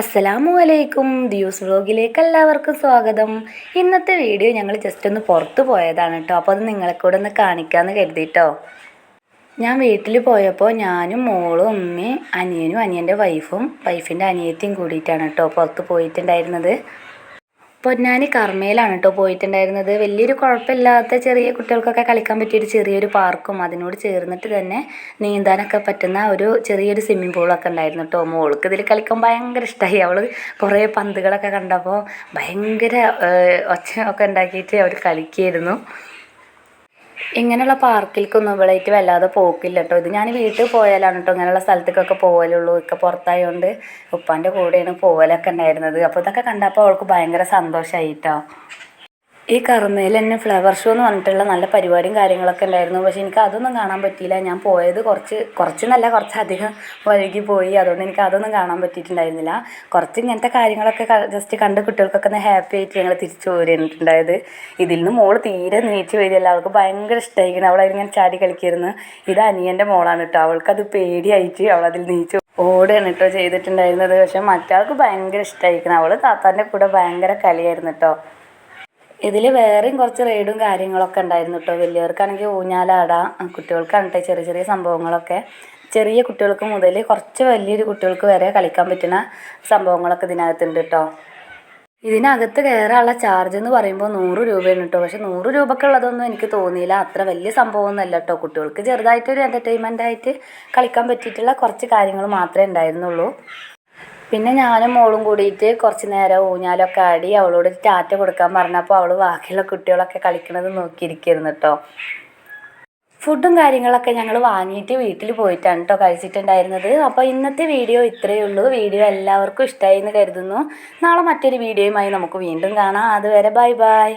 അസ്സലാമു അലൈക്കും. ദിയൂസ് വ്ലോഗിലേക്ക് എല്ലാവർക്കും സ്വാഗതം. ഇന്നത്തെ വീഡിയോ ഞങ്ങൾ ജസ്റ്റ് ഒന്ന് പുറത്ത് പോയതാണ് കേട്ടോ അപ്പോൾ അത് നിങ്ങളെ കൂടെ ഒന്ന് കാണിക്കാമെന്ന് കരുതിട്ടോ. ഞാൻ വീട്ടിൽ പോയപ്പോൾ ഞാനും മോളും ഉമ്മയും അനിയനും അനിയന്റെ വൈഫും വൈഫിന്റെ അനിയത്തിയും കൂടിയിട്ടാണ് കേട്ടോ പുറത്ത് പോയിട്ടുണ്ടായിരുന്നത്. പൊന്നാനി കർമ്മയിലാണ് കേട്ടോ പോയിട്ടുണ്ടായിരുന്നത്. വലിയൊരു കുഴപ്പമില്ലാത്ത ചെറിയ കുട്ടികൾക്കൊക്കെ കളിക്കാൻ പറ്റിയൊരു ചെറിയൊരു പാർക്കും അതിനോട് ചേർന്നിട്ട് തന്നെ നീന്താനൊക്കെ പറ്റുന്ന ഒരു ചെറിയൊരു സ്വിമ്മിംഗ് പൂളൊക്കെ ഉണ്ടായിരുന്നു കേട്ടോ മോൾക്ക് ഇതിൽ കളിക്കാൻ ഭയങ്കര ഇഷ്ടമായി അവൾ കുറേ പന്തുകളൊക്കെ കണ്ടപ്പോൾ ഭയങ്കര ഒച്ച ഒക്കെ ഉണ്ടാക്കിയിട്ട് അവർ കളിക്കുമായിരുന്നു ഇങ്ങനെയുള്ള പാർക്കിലേക്കൊന്നും ഇവളായിട്ട് വല്ലാതെ പോക്കില്ല കേട്ടോ ഇത് ഞാൻ വീട്ടിൽ പോയാലാണ് കേട്ടോ ഇങ്ങനെയുള്ള സ്ഥലത്തേക്കൊക്കെ പോകലുള്ളൂ ഒക്കെ പുറത്തായതുകൊണ്ട് ഉപ്പാന്റെ കൂടെയാണ് പോകലൊക്കെ ഉണ്ടായിരുന്നത്. അപ്പോൾ ഇതൊക്കെ കണ്ടപ്പോൾ അവൾക്ക് ഭയങ്കര സന്തോഷമായി കേട്ടോ ഈ കർമ്മയിൽ തന്നെ ഫ്ലവർ ഷോ എന്ന് പറഞ്ഞിട്ടുള്ള നല്ല പരിപാടിയും കാര്യങ്ങളൊക്കെ ഉണ്ടായിരുന്നു. പക്ഷേ എനിക്ക് അതൊന്നും കാണാൻ പറ്റിയില്ല. ഞാൻ പോയത് കുറച്ച് കുറച്ച് നല്ല കുറച്ചധികം വൈകി പോയി. അതുകൊണ്ട് എനിക്ക് അതൊന്നും കാണാൻ പറ്റിയിട്ടുണ്ടായിരുന്നില്ല. കുറച്ച് ഇങ്ങനത്തെ കാര്യങ്ങളൊക്കെ ജസ്റ്റ് കണ്ട് കുട്ടികൾക്കൊക്കെ ഒന്ന് ഹാപ്പി ആയിട്ട് ഞങ്ങൾ തിരിച്ചു പോരുന്നുണ്ടായത് ഇതിൽ നിന്ന് മോൾ തീരെ നീച്ച് വരികയല്ല. അവൾക്ക് ഭയങ്കര ഇഷ്ടമായിരിക്കണം ഞാൻ ചാടി കളിക്കായിരുന്നു ഇത് അനിയന്റെ മോളാണ് കേട്ടോ. അവൾക്കത് പേടിയായിട്ട് അവളതിൽ നീച്ച് ഓടുകയാണ് കേട്ടോ ചെയ്തിട്ടുണ്ടായിരുന്നത്. പക്ഷെ മറ്റാൾക്ക് ഭയങ്കര ഇഷ്ടമായിരിക്കണം അവൾ താത്താന്റെ കൂടെ ഭയങ്കര കളിയായിരുന്നു കേട്ടോ. ഇതിൽ വേറെയും കുറച്ച് റൈഡും കാര്യങ്ങളൊക്കെ ഉണ്ടായിരുന്നു കേട്ടോ വലിയവർക്കാണെങ്കിൽ ഊഞ്ഞാലാടാം കുട്ടികൾക്കാണ് കേട്ടോ ചെറിയ ചെറിയ സംഭവങ്ങളൊക്കെ. ചെറിയ കുട്ടികൾക്ക് മുതൽ കുറച്ച് വലിയൊരു കുട്ടികൾക്ക് വരെ കളിക്കാൻ പറ്റുന്ന സംഭവങ്ങളൊക്കെ ഇതിനകത്തുണ്ട് കേട്ടോ ഇതിനകത്ത് കയറാനുള്ള ചാർജ് എന്ന് പറയുമ്പോൾ നൂറ് രൂപയാണ് കേട്ടോ പക്ഷെ നൂറ് രൂപക്കുള്ളതൊന്നും എനിക്ക് തോന്നിയില്ല. അത്ര വലിയ സംഭവമൊന്നുമല്ല കേട്ടോ കുട്ടികൾക്ക് ചെറുതായിട്ടൊരു എന്റർടൈൻമെന്റ് ആയിട്ട് കളിക്കാൻ പറ്റിയിട്ടുള്ള കുറച്ച് കാര്യങ്ങൾ മാത്രമേ ഉണ്ടായിരുന്നുള്ളൂ. പിന്നെ ഞാനും മോളും കൂടിയിട്ട് കുറച്ച് നേരം ഊഞ്ഞാലൊക്കെ ആടി അവളോട് ടാറ്റ കൊടുക്കാൻ പറഞ്ഞപ്പോൾ അവൾ ബാക്കിയുള്ള കുട്ടികളൊക്കെ കളിക്കണത് നോക്കിയിരിക്കുന്നു കേട്ടോ ഫുഡും കാര്യങ്ങളൊക്കെ ഞങ്ങൾ വാങ്ങിയിട്ട് വീട്ടിൽ പോയിട്ടാണ് കേട്ടോ കഴിച്ചിട്ടുണ്ടായിരുന്നത്. അപ്പോൾ ഇന്നത്തെ വീഡിയോ ഇത്രയേ ഉള്ളൂ. വീഡിയോ എല്ലാവർക്കും ഇഷ്ടമായി എന്ന് കരുതുന്നു. നാളെ മറ്റൊരു വീഡിയോയുമായി നമുക്ക് വീണ്ടും കാണാം. അതുവരെ ബൈ ബൈ.